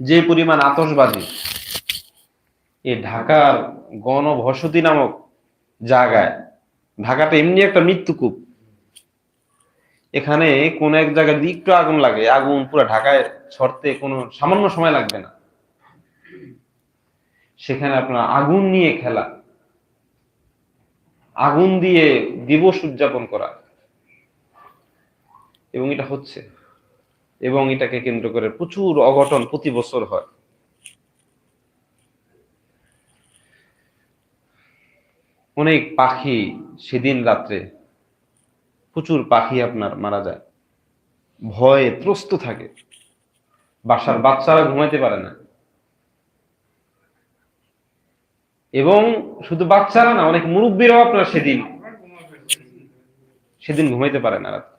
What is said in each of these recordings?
যে পরিমাণ আতশবাজি এই ঢাকার গণবসতি নামক জায়গায় ঢাকাটা এমনি একটা মৃত্যুকূপ। এখানে কোন এক জায়গায় যদি একটু আগুন লাগে, আগুন পুরো ঢাকায় ছড়তে কোনো সামান্য সময় লাগবে না। সেখানে আপনার আগুন নিয়ে খেলা। আগুন দিয়ে দিবস উদযাপন করা। এবং এটা হচ্ছে। এবং এটাকে কেন্দ্র করে প্রচুর অঘটন প্রতি বছর হয়। অনেক পাখি সেদিন রাত্রে, প্রচুর পাখি আপনার মারা যায়। ভয়ে ত্রস্ত থাকে। বাসার বাচ্চারা ঘুমাইতে পারে না। এবং শুধু বাচ্চারা না, অনেক মুরব্বীরাও আপনার সেদিন সেদিন ঘুমাইতে পারে না রাত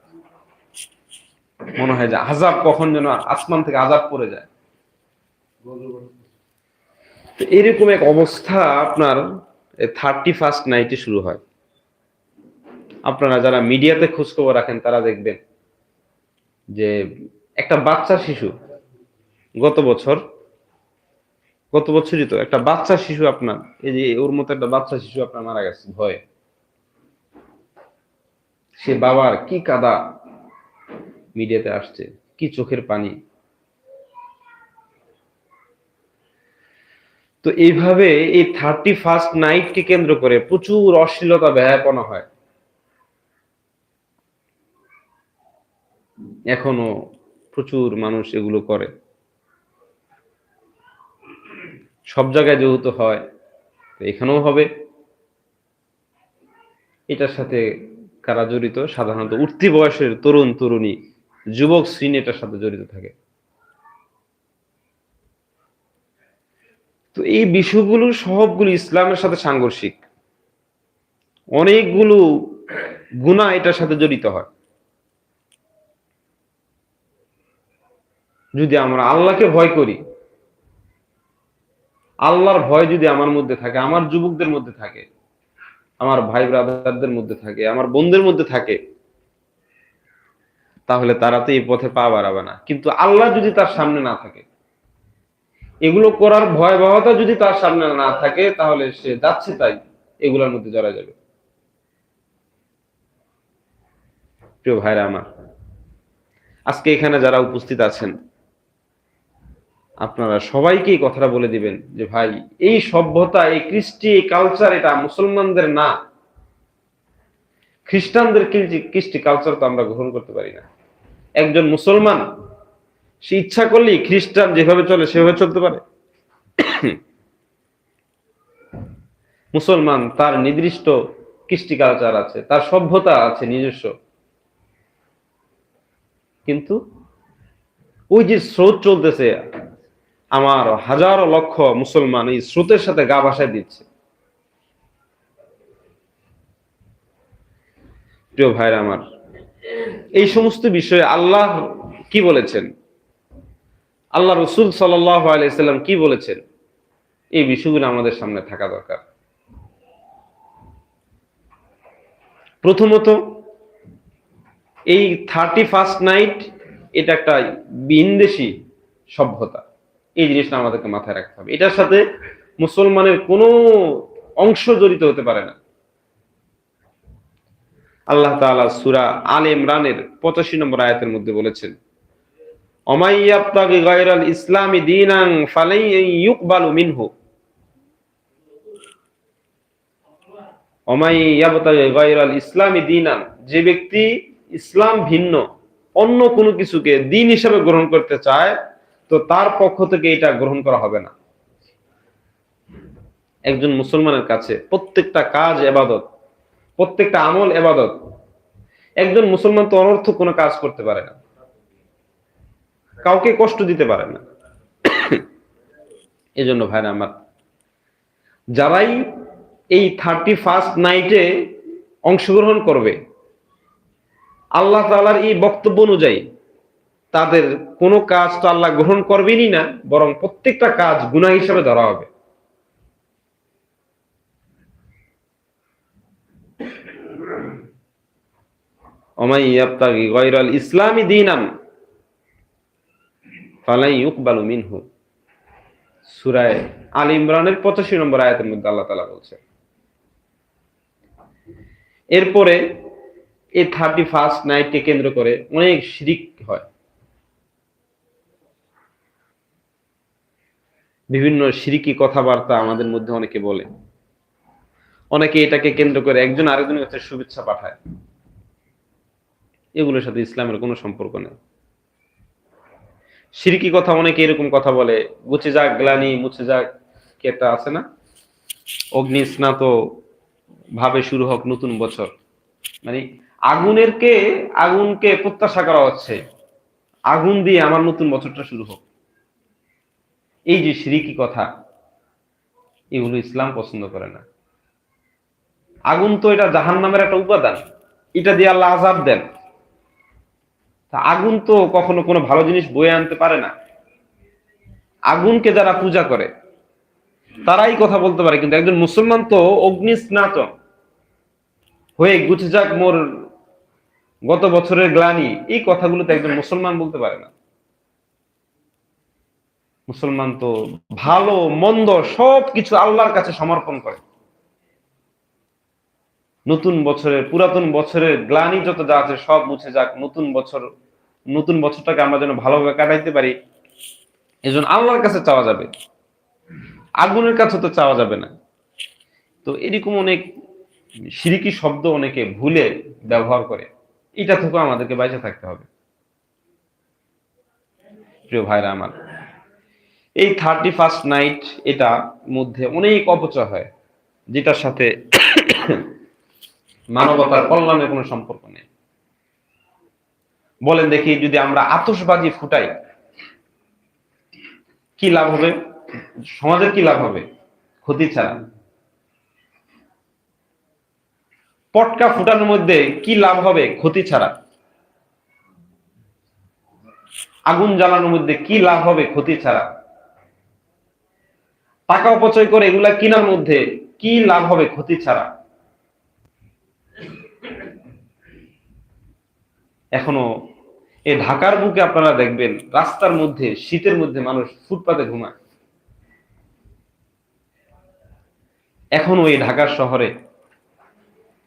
মনে হয় যে আজাব কখন যেন আসমান থেকে আজাব পড়ে যায়। তো এরকম এক অবস্থা আপনার থার্টি ফার্স্ট নাইটে শুরু হয়। আপনারা যারা মিডিয়াতে খোঁজখবর রাখেন, তারা দেখবেন যে একটা বাচ্চা শিশু, গত বছর, গত বছরই তো একটা বাচ্চা শিশু আপনার, এই যে ওর মতো একটা বাচ্চা শিশু আপনার মারা গেছে, ভয়ে। সে বাবার কি কাদা মিডিয়াতে আসছে। কি চোখের পানি? তো এইভাবে এই থার্টি ফার্স্ট নাইটকে কেন্দ্র করে প্রচুর অশ্লীলতা ব্যয়াপনা হয়। এখনও প্রচুর মানুষ এগুলো করে। সব জায়গায় যেহেতু হয় এখানেও হবে। এটার সাথে কারা জড়িত? সাধারণত উঠতি বয়সের তরুণ তরুণী যুবক শ্রেণি এটার সাথে জড়িত থাকে। তো এই বিষয়গুলো সবগুলো ইসলামের সাথে সাংঘর্ষিক। অনেকগুলো গুণা এটার সাথে জড়িত হয়। যদি আমরা আল্লাহকে ভয় করি, আল্লাহর ভয় যদি আমার মধ্যে থাকে, আমার যুবকদের মধ্যে থাকে, আমার ভাই ব্রাদারদের মধ্যে থাকে, আমার বোনদের মধ্যে থাকে তাহলে তারা তো এই পথে পা বাড়াবে না। কিন্তু আল্লাহ যদি তার সামনে না থাকে, এগুলো করার ভয়াবহতা যদি তার সামনে না থাকে, তাহলে সে যাচ্ছে তাই এগুলোর মধ্যে জড়া যাবে। প্রিয় ভাইরা আমার, আজকে এখানে যারা উপস্থিত আছেন, আপনারা সবাইকে এই কথাটা বলে দিবেন যে, ভাই, এই সভ্যতা, এই কৃষ্টি, এই কালচার এটা মুসলমানদের না। খ্রিস্টানদের কৃষ্টি কালচার তো আমরা গ্রহণ করতে পারি না। একজন মুসলমান, সে ইচ্ছা করলেই খ্রিস্টান যেভাবে চলে সেভাবে চলতে পারে। মুসলমান, তার নির্দিষ্ট কৃষ্টি কালচার আছে, তার সভ্যতা আছে নিজস্ব। কিন্তু ওই যে স্রোত চলতেছে, আমার হাজারো লক্ষ মুসলমান এই স্রোতের সাথে গা ভাসায় দিচ্ছে। প্রিয় ভাইরা আমার এই সমস্ত বিষয়ে আল্লাহ কি বলেছেন? আল্লাহ রসুল সাল্লাম কি বলেছেন? এই বিষয়গুলো আমাদের সামনে থাকা দরকার। প্রথমত, এই থার্টি ফার্স্ট নাইট এটা একটা বিনদেশি সভ্যতা। এই জিনিসটা আমাদেরকে মাথায় রাখতে হবে। এটার সাথে মুসলমানের কোনো অংশ জড়িত হতে পারে না। আল্লাহ তাআলা সূরা আল ইমরানের 85 নম্বর আয়াতের মধ্যে বলেছেন ইসলামি দীনান ইউকবালু মিনহু। অমাইয়াবতাগি গায়রাল যে ব্যক্তি ইসলাম ভিন্ন, অন্য কোনো কিছুকে দিন হিসাবে গ্রহণ করতে চায়, তো তার পক্ষ থেকে এটা গ্রহণ করা হবে না। একজন মুসলমানের কাছে প্রত্যেকটা কাজ, এবাদত প্রত্যেকটা আমল এবাদত। একজন মুসলমান তো অনর্থ কোনো কাজ করতে পারে না। কাউকে কষ্ট দিতে পারে না। এজন্য ভাইরা আমার, যারাই এই থার্টি ফার্স্ট নাইটে অংশগ্রহণ করবে, আল্লাহ তালার এই বক্তব্য অনুযায়ী তাদের কোনো কাজ তো আল্লাহ গ্রহণ করবেনই না, বরং প্রত্যেকটা কাজ গুণা হিসাবে ধরা হবে। দিনান ফালাই ইউকবালু মিনহু। আল ইমরানের 85 নম্বর আয়াতের মধ্যে আল্লাহ বলছে, এরপরে এই থার্টি ফার্স্ট নাইটকে কেন্দ্র করে অনেক শিরিক হয়। বিভিন্ন সিরিকি কথাবার্তা আমাদের মধ্যে অনেকে বলে। অনেকে এটাকে কেন্দ্র করে একজন আরেকজনের কাছে শুভেচ্ছা পাঠায়। এগুলোর সাথে ইসলামের কোনো সম্পর্ক নেই। সিরিকি কথা অনেকে এরকম কথা বলে গুছে যাক গ্লানি, মুছে যাক, কি একটা আছে না? অগ্নি স্নাত ভাবে শুরু হোক নতুন বছর। মানে আগুনের কে আগুনকে প্রত্যাশা করা হচ্ছে। আগুন দিয়ে আমার নতুন বছরটা শুরু হোক। এই যে সিরিকি কথা, এগুলো ইসলাম পছন্দ করে না। আগুন তো এটা জাহান নামের একটা উপাদান। এটা দিয়ে আল্লাহ আজাব দেন। তা আগুন তো কখনো কোনো ভালো জিনিস বয়ে আনতে পারে না। আগুনকে যারা পূজা করে, তারাই কথা বলতে পারে, কিন্তু একজন মুসলমান তো অগ্নি স্নাত। হয়ে গুছে যাক মোর গত বছরের গ্লানি, এই কথাগুলো তো একজন মুসলমান বলতে পারে না। মুসলমান তো ভালো, মন্দ সব কিছু আল্লাহর কাছে সমর্পণ করে। নতুন বছরের, পুরাতন বছরের গ্লানি যত যা আছে সব মুছে যাক, নতুন বছর, নতুন বছরটাকে আমরা যেন ভালোভাবে কাটাইতে পারি, এজন্য আল্লাহর কাছে চাওয়া যাবে। আগুনের কাছে তো চাওয়া যাবে না। তো এরকম অনেক সিরিকি শব্দ অনেকে ভুলে ব্যবহার করে। এটা থেকেও আমাদেরকে বাইচে থাকতে হবে। প্রিয় ভাইরা আমার, এই থার্টি ফার্স্ট নাইট এটা মধ্যে অনেক অপচয় হয়, যেটার সাথে মানবতার কল্যাণের কোনো সম্পর্ক নেই। বলেন দেখি যদি আমরা আতসবাজি ফুটাই, কি লাভ হবে? সমাজের কি লাভ হবে? ক্ষতি ছাড়া। পটকা ফুটানোর মধ্যে কি লাভ হবে? ক্ষতি ছাড়া। আগুন জ্বালানোর মধ্যে কি লাভ হবে? ক্ষতি ছাড়া। টাকা অপচয় করে এগুলা কিনার মধ্যে কি লাভ হবে? ক্ষতি ছাড়া। এখনও এই ঢাকার বুকে আপনারা দেখবেন, রাস্তার মধ্যে, শীতের মধ্যে মানুষ ফুটপাতে ঘুমায়। এখনও এই ঢাকার শহরে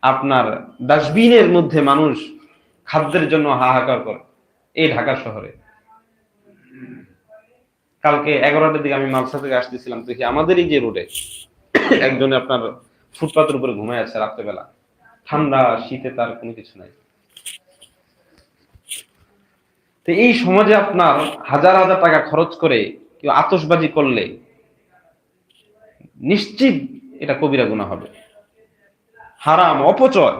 আপনার ডাস্টবিনের মধ্যে মানুষ খাদ্যের জন্য হাহাকার করে, এই ঢাকার শহরে। কালকে এগারোটার দিকে আমি মালসা থেকে আসতেছিলাম, দেখি আমাদের এই যে রোডে একজনে আপনার ফুটপাতের উপরে ঘুমায় আছে রাত্রেবেলা। ঠান্ডা, শীতে তার কোনো কিছু নাই। তো এই সমাজে আপনার হাজার হাজার টাকা খরচ করে কেউ আতসবাজি করলে নিশ্চিত এটা কবিরা গুণা হবে। হারাম, অপচয়।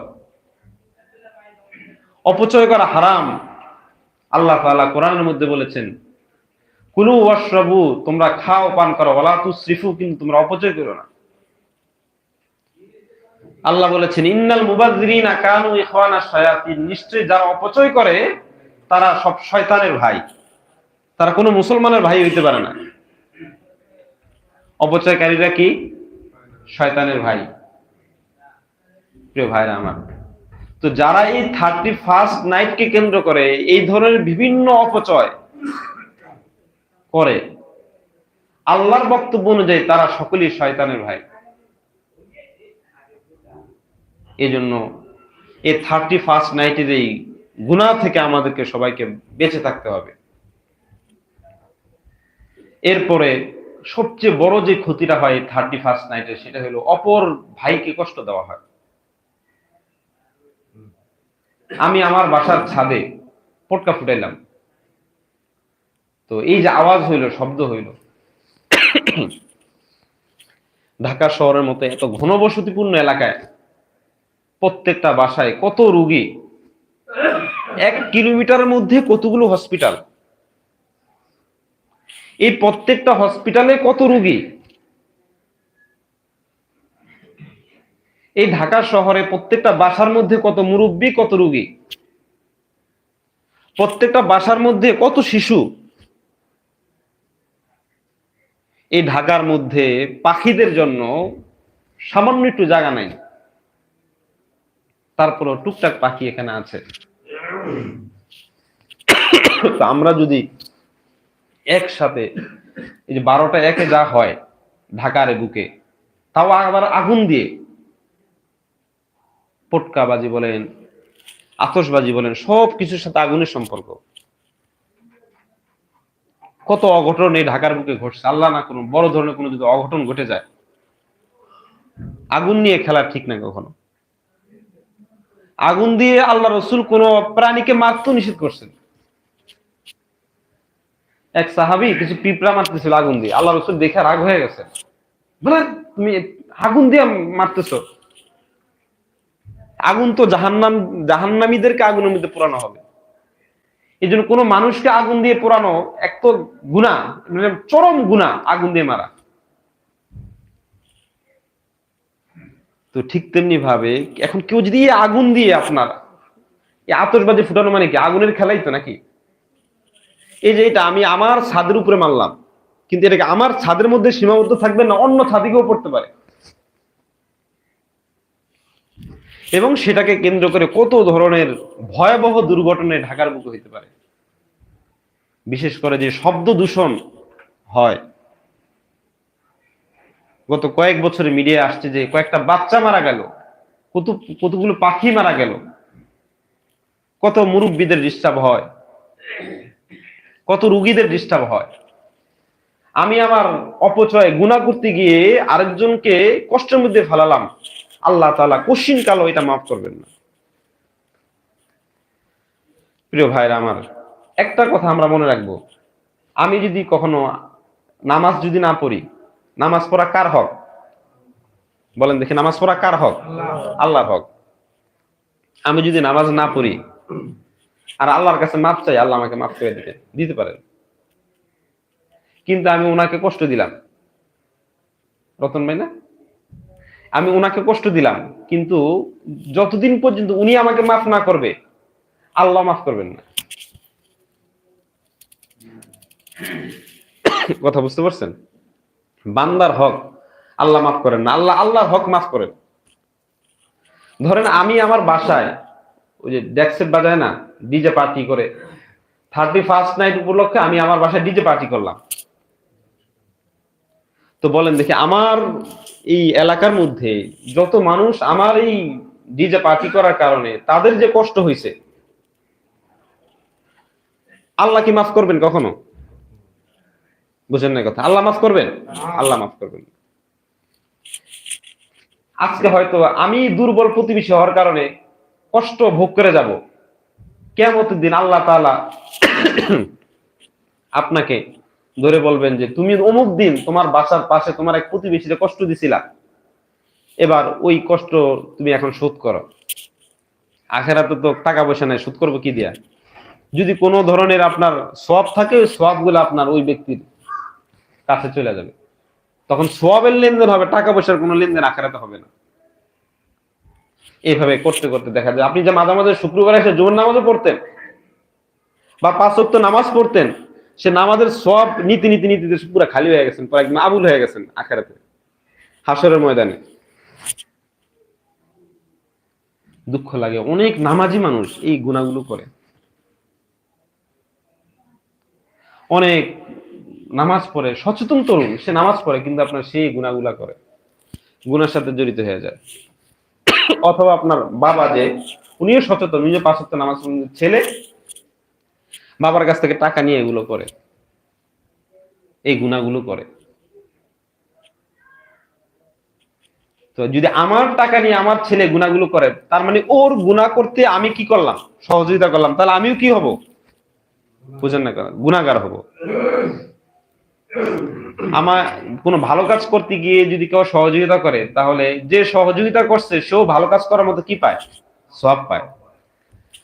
অপচয় করা হারাম। আল্লাহ তাআলা কোরআনের মধ্যে বলেছেন, কুলু ওয়াশরাবু, তোমরা খাও, পান করো। ওয়ালা তুসরিফু, কিন্তু তোমরা অপচয় করো না। আল্লাহ বলেছেন, ইন্নাল মুবাযজিরিনা কানু ইখওয়ানা শায়াতিন। নিশ্চয়ই যারা অপচয় করে তারা সব শয়তানের ভাই। তারা কোনো মুসলমানের ভাই হইতে পারে না। অপচয়কারীরা কি? শয়তানের ভাই। প্রিয় ভাইরা আমার, তো যারা এই থার্টি ফার্স্ট নাইটকে কেন্দ্র করে এই ধরনের বিভিন্ন অপচয় করে, আল্লাহর বক্তব্য অনুযায়ী তারা সকলেই শয়তানের ভাই। এই জন্য এই থার্টি ফার্স্ট নাইটের এই গুণা থেকে আমাদেরকে সবাইকে বেঁচে থাকতে হবে। এরপরে সবচেয়ে বড় যে ক্ষতিটা হয় থার্টি ফার্স্ট নাইটে সেটা হলো অপর ভাইকে কষ্ট দেওয়া হয়। আমি আমার বাসার ছাদে পটকা ফুটাইলাম। তো এই যে আওয়াজ হইল, শব্দ হইল। ঢাকা শহরের মতো এত ঘনবসতিপূর্ণ এলাকায় প্রত্যেকটা বাসায় কত রুগী এক কিলোমিটারের মধ্যে কতগুলো হসপিটাল এই প্রত্যেকটা হসপিটালে কত রুগী? এই ঢাকা শহরে প্রত্যেকটা বাসার মধ্যে কত মুরব্বী, কত রুগী? প্রত্যেকটা বাসার মধ্যে কত শিশু? এই ঢাকার মধ্যে পাখিদের জন্য সামান্য একটু জায়গা নাই। তারপরও টুকটাক পাখি এখানে আছে। আমরা যদি একসাথে এই যে বারোটা একে যা হয় ঢাকার বুকে, তাও আবার আগুন দিয়ে পটকাবাজি বলেন আতসবাজি বলেন সব কিছুর সাথে আগুনের সম্পর্ক। কত অঘটন এই ঢাকার বুকে ঘটছে, আল্লাহ না কোনো বড় ধরনের কোনো যদি অঘটন ঘটে যায়, আগুন নিয়ে খেলা ঠিক না কখনো। আগুন দিয়ে আল্লাহ রসুল কোন প্রাণীকে মারতে নিষেধ করছেন। এক সাহাবি কিছু পিঁপড়া মারতেছিল আগুন দিয়ে। আল্লাহ রসুল দেখে রাগ হয়ে গেছে। বলে তুমি আগুন দিয়ে মারতেছো। আগুন তো জাহান্নাম, জাহান্নামীদেরকে আগুনের মধ্যে পোড়ানো হবে। এই জন্য কোনো মানুষকে আগুন দিয়ে পোড়ানো এক তো গুণা মানে চরম গুণা আগুন দিয়ে মারা। তো ঠিক তেমনি ভাবে এখন কেউ যদি আগুন দিয়ে আপনার এই আতসবাজি ফুটানো মানে কি? আগুনের খেলাই তো নাকি? এই যে এটা আমি আমার ছাদের উপরে মারলাম, কিন্তু এটাকে আমার ছাদের মধ্যে সীমাবদ্ধ থাকবে না, অন্য ছাদিকেও পড়তে পারে। এবং সেটাকে কেন্দ্র করে কত ধরনের ভয়াবহ দুর্ঘটনায় ঢাকার বুকে হইতে পারে। বিশেষ করে যে শব্দ দূষণ হয় গত কয়েক বছরে মিডিয়া আসছে যে কয়েকটা বাচ্চা মারা গেল, কত, কতগুলো পাখি মারা গেল, কত মুরব্বীদের ডিস্টার্ব হয়, কত রুগীদের ডিস্টার্ব হয়। আমি আমার অপচয় গুণা করতে গিয়ে আরেকজনকে কষ্টের মধ্যে ফেলালাম, আল্লাহ তালা কশিন কালো এটা মাফ করবেন না। প্রিয় ভাইরা আমার, একটা কথা আমরা মনে রাখব, আমি যদি কখনো নামাজ যদি না পড়ি নামাজ পড়া কার হক? বলেন দেখি, নামাজ পড়া কার হক? আল্লাহ হক। আমি যদি নামাজ না পড়ি, আর আল্লাহর কাছে মাপ চাই, আল্লাহ আমাকে মাফ করে দিতে দিতে পারেন। কিন্তু আমি ওনাকে কষ্ট দিলাম। রতন ভাই না? আমি ওনাকে কষ্ট দিলাম, কিন্তু যতদিন পর্যন্ত উনি আমাকে মাফ না করবে, আল্লাহ মাফ করবেন না। কথা বুঝতে পারছেন? বান্দার হক আল্লাহ মাফ করেন না। আল্লাহ, আল্লাহর হক মাফ করেন। ধরেন আমি আমার বাসায়, ওই যে ডেক্সেট বাজায় না ডিজে পার্টি করে থার্টি ফার্স্ট নাইট উপলক্ষে আমি আমার বাসায় ডিজে পার্টি করলাম। তো বলেন দেখি, আমার এই এলাকার মধ্যে যত মানুষ আমার এই ডিজে পার্টি করার কারণে তাদের যে কষ্ট হয়েছে আল্লাহ কি মাফ করবেন কখনো? বুঝেন না কথা। আল্লাহ মাফ করবেন? আল্লাহ মাফ করবেন। আজকে হয়তো আমি দুর্বল প্রতিবেশী হওয়ার কারণে কষ্ট ভোগ করে যাব। কেমন দিন আল্লাহ তাআলা আপনাকে ধরে বলবেন যে তুমি অমুক দিন তোমার বাসার পাশে তোমার এক প্রতিবেশীতে কষ্ট দিছিলা। এবার ওই কষ্ট তুমি এখন শোধ করো। আখেরাতে তো টাকা পয়সা নাই শোধ করব কি দিয়া? যদি কোনো ধরনের আপনার সব থাকে ওই সবগুলো আপনার ওই ব্যক্তির কাছে চলে যাবে। তখন সবের লেনদেন হবে, টাকা পয়সার কোনো লেনদেন আখেরাতে হবে না। এইভাবে করতে করতে দেখা যায়। আপনি যে মাঝে মাঝে শুক্রবার এসে জোর নামাজও পড়তেন বা পাঁচ ওয়াক্ত নামাজ পড়তেন, সে নামাজের সব নীতি নীতি নীতিতে পুরো খালি হয়ে গেছেন, পুরো একদম আবুল হয়ে গেছেন আখেরাতে। হাসরের ময়দানে। দুঃখ লাগে, অনেক নামাজি মানুষ এই গুণাগুলো করে। অনেক নামাজ পড়ে, সচেতন তরুণ, সে নামাজ পড়ে কিন্তু আপনার সেই গুণাগুলা করে, গুণার সাথে জড়িত হয়ে যায়। অথবা আপনার বাবা যে, উনিও সচেতন যে পাঁচ ওয়াক্ত নামাজ ছেলে বাবার কাছ থেকে টাকা নিয়ে এগুলো করে, এই গুণাগুলো করে। তো যদি আমার টাকা নিয়ে আমার ছেলে গুণাগুলো করে, তার মানে ওর গুণা করতে আমি কি করলাম? সহযোগিতা করলাম, তাহলে আমিও কি হব? বুঝেন না গুণাগার হব। আমার কোনো ভালো কাজ করতে গিয়ে যদি কেউ সহযোগিতা করে, তাহলে যে সহযোগিতা করছে, সেও ভালো কাজ করার মতো কি পায়? সব পায়।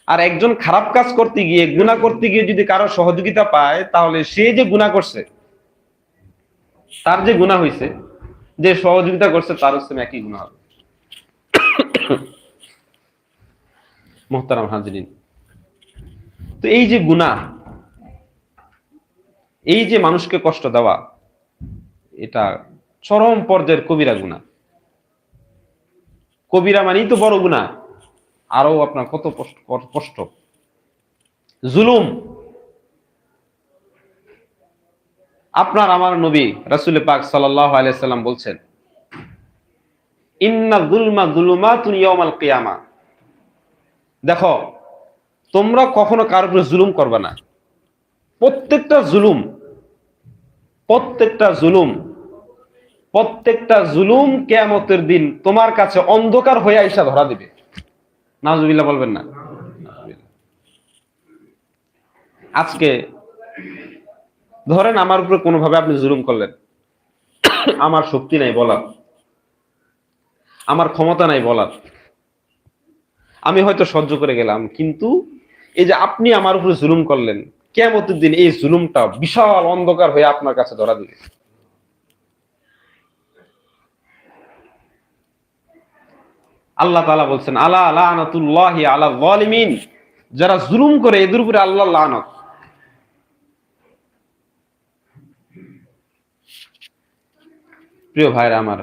আর একজন খারাপ কাজ করতে গিয়ে গুণা করতে গিয়ে যদি কারও সহযোগিতা পায়, তাহলে সে যে গুণা করছে, তার যে গুণা হয়েছে যে সহযোগিতা করছে, তার হচ্ছে একই গুণা হবে মোহতারাম হাজরিন। তো এই যে গুণা এই যে মানুষকে কষ্ট দেওয়া, এটা চরম পর্যায়ের কবিরা গুণা। কবিরা মানেই তো বড় গুণা। আরও আপনার কত কষ্ট- জুলুম। আপনার আমার নবী রাসুল পাক আলাইসাল্লাম বলছেন, ইন্না দুলমা দুলুমা তুনিয়মাল কিয়ামা। দেখো, তোমরা কখনো কার উপরে জুলুম করবে না। প্রত্যেকটা জুলুম প্রত্যেকটা জুলুম প্রত্যেকটা জুলুম কেয়ামতের দিন তোমার কাছে অন্ধকার হয়ে আইসা ধরা দিবে। নাজুবিল্লাহ বলবেন না? আজকে ধরেন আমার উপরে কোনোভাবে আপনি জুলুম করলেন। আমার শক্তি নাই বলার। আমার ক্ষমতা নাই বলার। আমি হয়তো সহ্য করে গেলাম, কিন্তু এই যে আপনি আমার উপরে জুলুম করলেন কেমতের দিন এই জুলুমটা বিশাল অন্ধকার হয়ে আপনার কাছে ধরা দিবে। আল্লাহ তালা বলছেন, আলা আলানাতুল্লাহ আলা জালিমিন যারা জুলুম করে এদের উপরে আল্লাহ লানত। প্রিয় ভাইরা আমার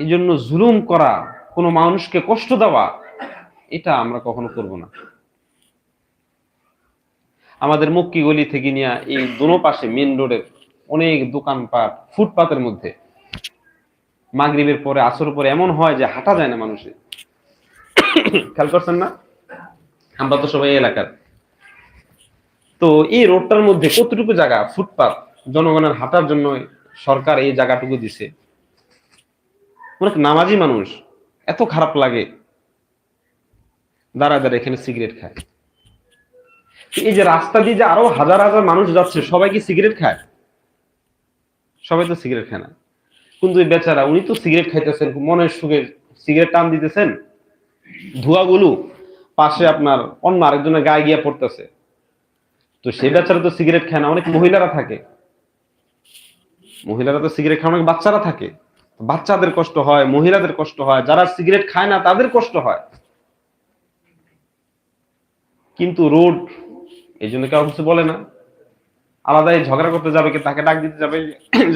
এই জন্য জুলুম করা, কোনো মানুষকে কষ্ট দেওয়া, এটা আমরা কখনো করব না। আমাদের মক্কি গলি থেকে নিয়ে এই দোনো পাশে মেন রোডের অনেক দোকানপাট, ফুটপাতের মধ্যে। মাগরিবের পরে আসর পরে এমন হয় যে হাঁটা যায় না মানুষের খেয়াল করছেন না? আমরা তো সবাই এলাকার। তো এই রোডটার মধ্যে কতটুকু জায়গা? ফুটপাত। জনগণের হাঁটার জন্য সরকার এই জায়গাটুকু দিছে। অনেক নামাজি মানুষ। এত খারাপ লাগে। দাঁড়া দাঁড়া এখানে সিগারেট খায়। এই যে রাস্তা দিয়ে যে আরও হাজার হাজার মানুষ যাচ্ছে, সবাই কি সিগারেট খায়? সবাই তো সিগারেট খায় না। কিন্তু বেচারা, উনি তো সিগারেট খাইতেছেন, মনের সুখে সিগারেট টান দিতেছেন। ধোঁয়াগুলো পাশে আপনার অন্য আরেকজনের গায়ে গিয়ে পড়তেছে। তো সেই বেচারা তো সিগারেট খায় না, অনেক মহিলারা থাকে। মহিলারা তো সিগারেট খায় অনেক বাচ্চারা থাকে। বাচ্চাদের কষ্ট হয়, মহিলাদের কষ্ট হয়, যারা সিগারেট খায় না, তাদের কষ্ট হয়। কিন্তু রোড এই জন্য কেউ কিছু বলে না। আলাদাই ঝগড়া করতে যাবে কে, তাকে ডাক দিতে যাবে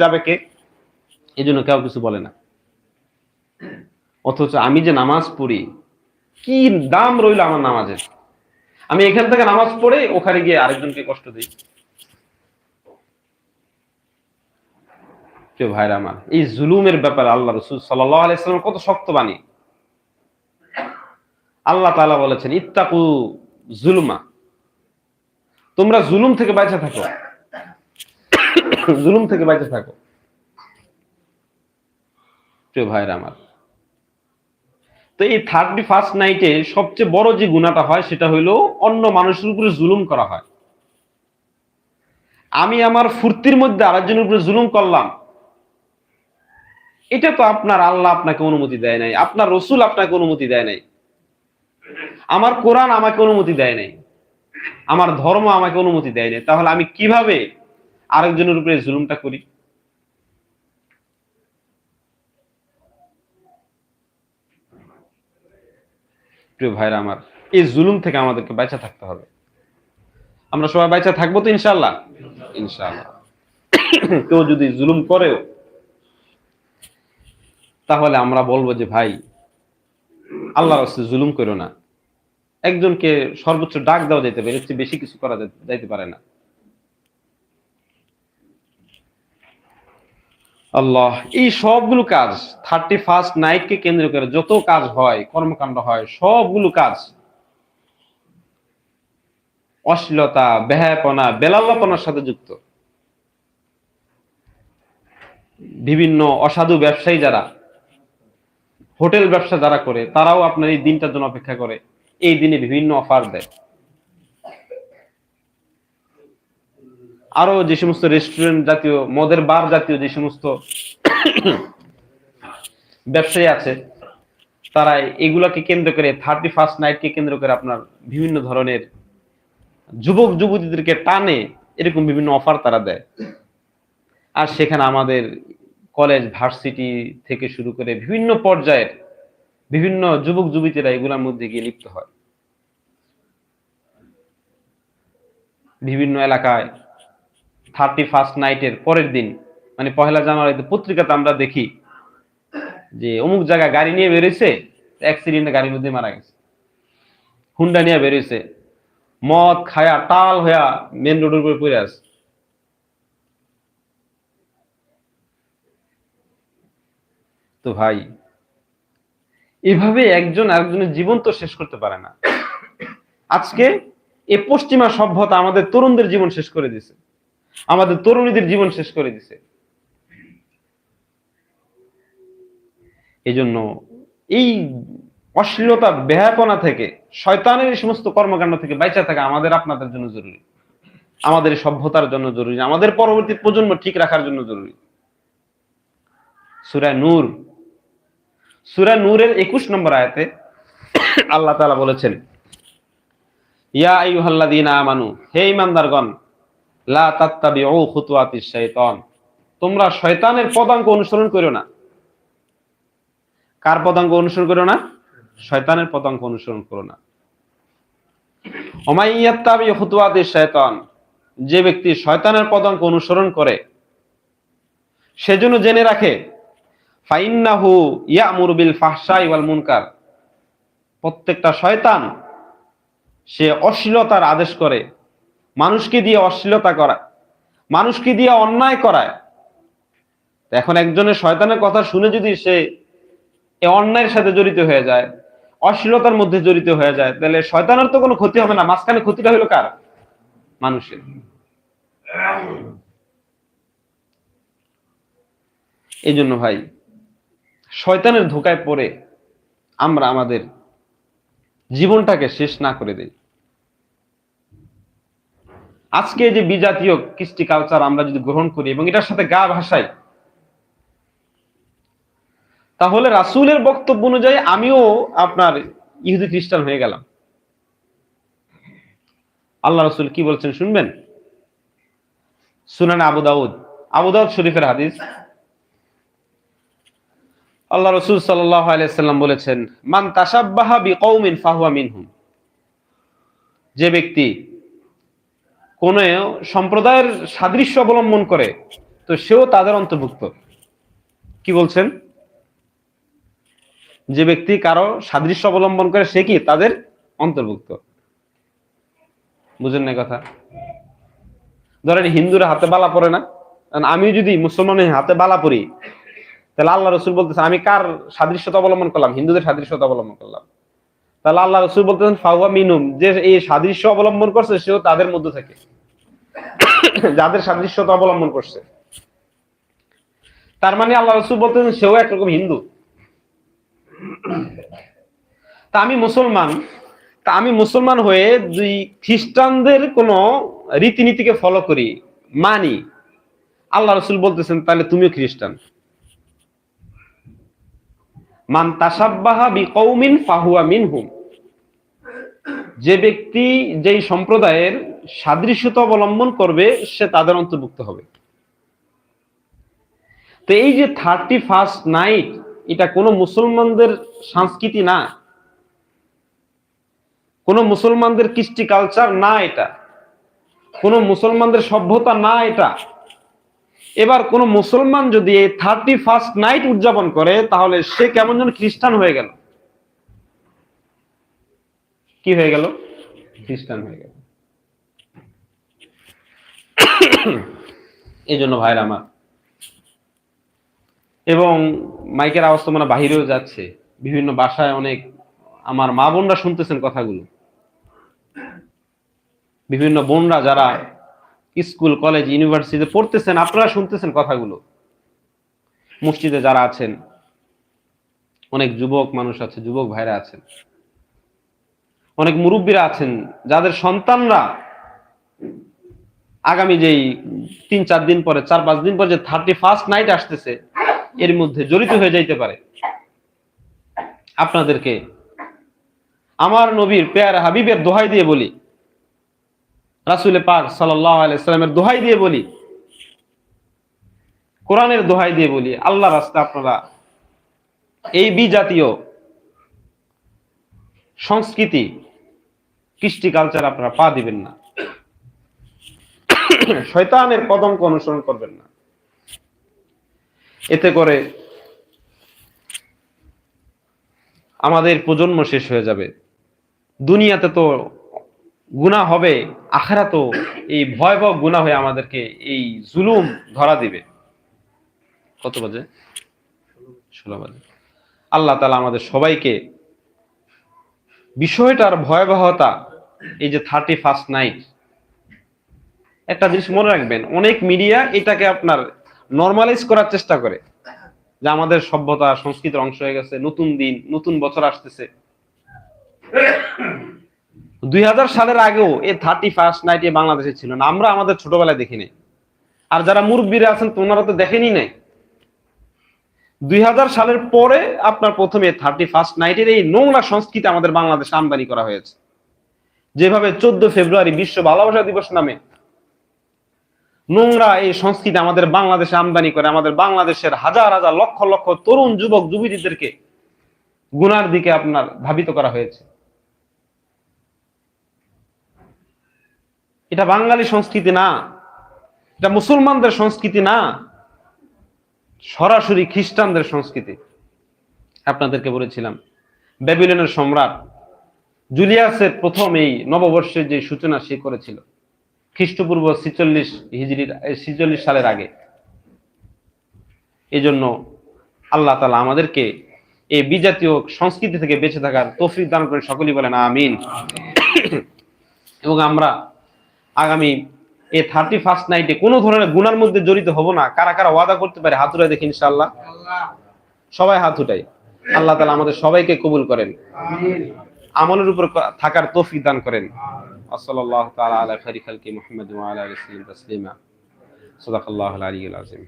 যাবে কে এই জন্য কেউ কিছু বলে না। অথচ আমি যে নামাজ পড়ি, কি দাম রইল আমার নামাজের? আমি এখান থেকে নামাজ পড়ে ওখানে গিয়ে আরেকজনকে কষ্ট দিই। প্রিয় ভাইরা আমার, এই জুলুমের ব্যাপারে আল্লাহ রসুল আলাইসালাম কত শক্ত বাণী। আল্লাহ তালা বলেছেন, ইত্তাকু জুলুমা। তোমরা জুলুম থেকে বাইচে থাকো। জুলুম থেকে বাইচে থাকো। প্রিয় ভাইরা আমার। তো এই থার্টি ফার্স্ট নাইটে সবচেয়ে বড় যে গুণাটা হয়, সেটা হইল অন্য মানুষের উপরে জুলুম করা হয়। আমি আমার ফুর্তির মধ্যে আরেকজনের উপরে জুলুম করলাম। এটা তো আপনার আল্লাহ আপনাকে অনুমতি দেয় নাই, আপনার রসুল আপনাকে অনুমতি দেয় নাই। আমার কোরআন আমাকে অনুমতি দেয় নাই। আমার ধর্ম আমাকে অনুমতি দেয় নাই। তাহলে আমি কীভাবে আরেকজনের উপরে জুলুমটা করি? প্রিয় ভাইরা আমার, এই জুলুম থেকে আমাদেরকে বেঁচে থাকতে হবে। আমরা সবাই বেঁচে থাকব তো ইনশাল্লাহ ইনশাল্লাহ কেউ যদি জুলুম করেও, তাহলে আমরা বলব যে ভাই আল্লাহ জুলুম করো না। একজনকে সর্বোচ্চ ডাক দেওয়া যেতে পারে চেয়ে বেশি কিছু করা যাইতে পারে না। আল্লাহ, এই সবগুলো কাজ থার্টি ফার্স্ট নাইটকে কেন্দ্র করে যত কাজ হয়, কর্মকাণ্ড হয়, সবগুলো কাজ, অশ্লীলতা, বেহায়াপনা, বেলাল্লাপনার সাথে যুক্ত। বিভিন্ন অসাধু ব্যবসায়ী যারা, হোটেল ব্যবসা যারা করে, তারাও আপনার এই দিনটার জন্য অপেক্ষা করে। এই দিনে বিভিন্ন অফার দেয়। আরও যে সমস্ত রেস্টুরেন্ট জাতীয়, মদের বার জাতীয় যে সমস্ত ব্যবসায়ী আছে, তারা এগুলাকে কেন্দ্র করে থার্টি ফার্স্ট নাইটকে কেন্দ্র করে আপনার বিভিন্ন ধরনের যুবক, যুবতীদেরকে টানে এরকম বিভিন্ন অফার তারা দেয়। আর সেখানে আমাদের কলেজ ভার্সিটি থেকে শুরু করে বিভিন্ন পর্যায়ের বিভিন্ন যুবক যুবতীরা এগুলোর মধ্যে গিয়ে লিপ্ত হয়। বিভিন্ন এলাকায় থার্টি ফার্স্ট নাইটের পরের দিন মানে পহেলা জানুয়ারিতে পত্রিকাতে আমরা দেখি যে অমুক জায়গায় গাড়ি নিয়ে বেরোইছে অ্যাক্সিডেন্টে গাড়ির মধ্যে মারা গেছে। হুন্ডা নিয়ে বেরোইছে। মদ খায়া, টাল হয়া মেন রোডের উপরে পড়ে আছে। তো ভাই এভাবে একজন আরেকজনের জীবন তো শেষ করতে পারে না। আজকে এ পশ্চিমা সভ্যতা আমাদের তরুণদের জীবন শেষ করে দিছে। আমাদের তরুণীদের জীবন শেষ করে দিছে। এই জন্য এই অশ্লীলতা বেহাপনা থেকে, শয়তানের এই সমস্ত কর্মকাণ্ড থেকে বাইচা থাকা আমাদের আপনাদের জন্য জরুরি। আমাদের সভ্যতার জন্য জরুরি। আমাদের পরবর্তী প্রজন্ম ঠিক রাখার জন্য জরুরি। সুরায় নূর সুরা নূরের একুশ নম্বর আয়াতে আল্লাহ তাআলা বলেছেন, ইয়া আমানু, হে ঈমানদারগণ, লা খুতুওয়াতিশ শাইতান, তোমরা শয়তানের পদাঙ্ক অনুসরণ করো না। কার পদাঙ্ক অনুসরণ করো না? শয়তানের পদাঙ্ক অনুসরণ করো না। অমাইয়াত্তাবি যে ব্যক্তি শয়তানের পদাঙ্ক অনুসরণ করে, সেজন্য জেনে রাখে ফাইন্নাহু ইয়ামুরু বিল ফাহশাই ওয়াল মুনকার। প্রত্যেকটা শয়তান সে অশ্লীলতার আদেশ করে মানুষকে দিয়ে অশ্লীলতা করায় মানুষকে দিয়ে অন্যায় করায়। এখন একজনের শয়তানের কথা শুনে যদি সে অন্যায়ের সাথে জড়িত হয়ে যায় অশ্লীলতার মধ্যে জড়িত হয়ে যায় তাহলে শয়তানের তো কোনো ক্ষতি হবে না। মাঝখানে ক্ষতিটা হলো কার? মানুষের। এই জন্য ভাই শয়তানের ধোকায় পড়ে আমরা আমাদের জীবনটাকে শেষ না করে দেই। আজকে যে বিজাতীয় কৃষ্টি কালচার আমরা যদি গ্রহণ করি এবং এটার সাথে গা ভাসাই, তাহলে রাসূলের বক্তব্য অনুযায়ী আমিও আপনার ইহুদি খ্রিস্টান হয়ে গেলাম। আল্লাহ রসুল কি বলছেন শুনবেন? সুনান আবু দাউদ আবু দাউদ শরীফের হাদিস। আল্লাহ রসুল আলাইসাল্লাম বলেছেন, মান তাসাব্বাহা বিকৌমিন ফাহুয়া মিনহুম। যে ব্যক্তি কোন সম্প্রদায়ের সাদৃশ্য অবলম্বন করে, তো সেও তাদের অন্তর্ভুক্ত। কি বলছেন? যে ব্যক্তি কারও সাদৃশ্য অবলম্বন করে, সে কি তাদের অন্তর্ভুক্ত? বুঝেন না কথা? ধরেন হিন্দুরা হাতে বালা পরে না? আমি যদি মুসলমানের হাতে বালা পরি তাহলে আল্লাহ রসুল বলতেছেন, আমি কার সাদৃশ্যতা অবলম্বন করলাম? হিন্দুদের সাদৃশ্যতা অবলম্বন করলাম। তাহলে আল্লাহ রসুল বলতেছেন, ফাহুয়া মিনুম, যে এই সাদৃশ্য অবলম্বন করছে, সেও তাদের মধ্যে থাকে। যাদের সাদৃশ্যতা অবলম্বন করছে। তার মানে আল্লাহ রসুল বলতেছেন, সেও একরকম হিন্দু। তা আমি মুসলমান, তা আমি মুসলমান হয়ে যদি খ্রিস্টানদের কোন রীতিনীতিকে ফলো করি, মানি। আল্লাহ রসুল বলতেছেন, তাহলে তুমিও খ্রিস্টান। মান তাসাব্বাহা বিকৌমিন ফাহুয়া মিনহুম। যে ব্যক্তি যেই সম্প্রদায়ের সাদৃশ্যতা অবলম্বন করবে, সে তাদের অন্তর্ভুক্ত হবে। তো এই যে থার্টি ফার্স্ট নাইট এটা কোনো মুসলমানদের সংস্কৃতি না। কোনো মুসলমানদের কৃষ্টি কালচার না এটা। কোনো মুসলমানদের সভ্যতা না এটা। এবার কোন মুসলমান যদি এই থার্টি ফার্স্ট নাইট উদযাপন করে, তাহলে সে কেমন যেন খ্রিস্টান হয়ে গেল? কি হয়ে গেল? খ্রিস্টান হয়ে গেল। এই জন্য ভাইরা আমার, এবং মাইকের আওয়াজ তো মানে বাহিরেও যাচ্ছে। বিভিন্ন বাসায় অনেক আমার মা বোনরা শুনতেছেন কথাগুলো। বিভিন্ন বোনরা যারা স্কুল, কলেজ, ইউনিভার্সিটিতে পড়তেছেন, আপনারা শুনতেছেন কথাগুলো। মসজিদে যারা আছেন, অনেক যুবক মানুষ আছে, যুবক ভাইরা আছেন। অনেক মুরব্বীরা আছেন, যাদের সন্তানরা আগামী যেই তিন চার দিন পরে, চার পাঁচ দিন পরে যে থার্টি ফার্স্ট নাইট আসতেছে, এর মধ্যে জড়িত হয়ে যাইতে পারে। আপনাদেরকে আমার নবীর পেয়ার হাবিবের দোহাই দিয়ে বলি রাসুলে পাক সাল্লামের দোহাই দিয়ে বলি। কোরআনের দোহাই দিয়ে বলি আল্লাহ রাস্তা আপনারা এই বিজাতীয় সংস্কৃতি, কৃষ্টি কালচার আপনারা পা দিবেন না। শয়তানের কদমকে অনুসরণ করবেন না। এতে করে আমাদের প্রজন্ম শেষ হয়ে যাবে। দুনিয়াতে তো গুণা হবে আখেরা তো এই ভয়াবহ গুণা হয়ে আমাদেরকে এই জুলুম ধরা দিবে। কত বাজে? ষোলো বাজে। আল্লাহ তালা আমাদের সবাইকে বিষয়টার ভয়াবহতা, এই যে থার্টি ফার্স্ট নাইট একটা জিনিস মনে রাখবেন, অনেক মিডিয়া এটাকে আপনার নর্মালাইজ করার চেষ্টা করে যে আমাদের সভ্যতা সংস্কৃতির অংশ হয়ে গেছে, নতুন দিন, নতুন বছর আসতেছে। দুই হাজার সালের আগেও এই থার্টি ফার্স্ট নাইট এ বাংলাদেশে ছিল না। আমরা আমাদের ছোটবেলায় দেখিনি। আর যারা মুরব্বীরা আছেন তোমরা তো দেখেনি নাই। দুই সালের পরে আপনার প্রথমে থার্টি ফার্স্ট নাইটের এই নোংরা সংস্কৃতি আমাদের বাংলাদেশে আমদানি করা হয়েছে। যেভাবে চোদ্দ ফেব্রুয়ারি বিশ্ব ভালোবাসা দিবস নামে নোংরা এই সংস্কৃতি আমাদের বাংলাদেশে আমদানি করে, আমাদের বাংলাদেশের হাজার হাজার লক্ষ লক্ষ তরুণ যুবক, যুবতীদেরকে গুনার দিকে আপনার ধাবিত করা হয়েছে। এটা বাঙালি সংস্কৃতি না। এটা মুসলমানদের সংস্কৃতি না। সরাসরি খ্রিস্টানদের সংস্কৃতি। আপনাদেরকে বলেছিলাম, ব্যাবিলনের সম্রাট জুলিয়াসের প্রথম এই নববর্ষের যে সূচনা সে করেছিল, খ্রিস্টপূর্ব ছিচল্লিশ হিজড়ির ছিচল্লিশ সালের আগে। এই জন্য আল্লাহ তালা আমাদেরকে এই বিজাতীয় সংস্কৃতি থেকে বেঁচে থাকার তৌফিক দান করে সকলেই বলেন আমিন। এবং আমরা আগামী এই থার্টি ফার্স্ট নাইটে কোনো ধরনের গুনার মধ্যে জড়িত হব না। কারা কারা ওয়াদা করতে পারে, হাত উঠাই দেখি ইনশাল্লাহ সবাই হাত উঠাই আল্লাহ তালা আমাদের সবাইকে কবুল করেন। আমলের উপর থাকার তৌফিক দান করেন। আযীম।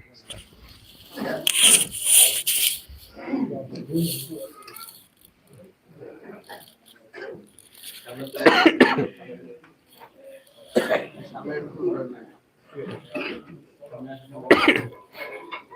সামনে Amén.